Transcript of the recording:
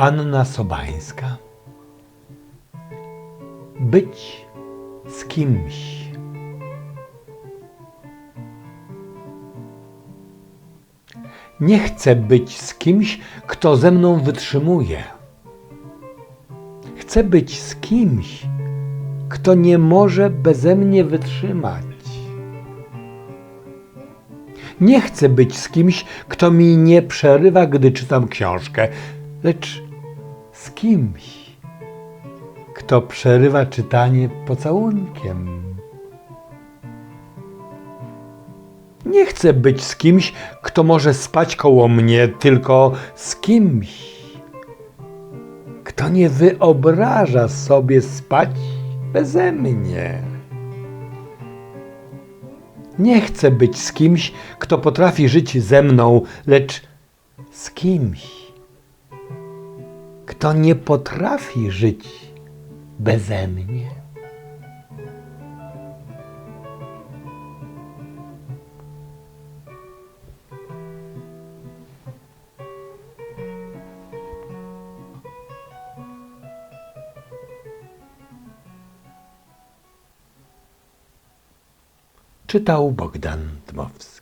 Anna Sobańska. Być z kimś. Nie chcę być z kimś, kto ze mną wytrzymuje. Chcę być z kimś, kto nie może beze mnie wytrzymać. Nie chcę być z kimś, kto mi nie przerywa, gdy czytam książkę, lecz z kimś, kto przerywa czytanie pocałunkiem. Nie chcę być z kimś, kto może spać koło mnie, tylko z kimś, kto nie wyobraża sobie spać beze mnie. Nie chcę być z kimś, kto potrafi żyć ze mną, lecz z kimś, kto nie potrafi żyć beze mnie. Czytał Bogdan Dmowski.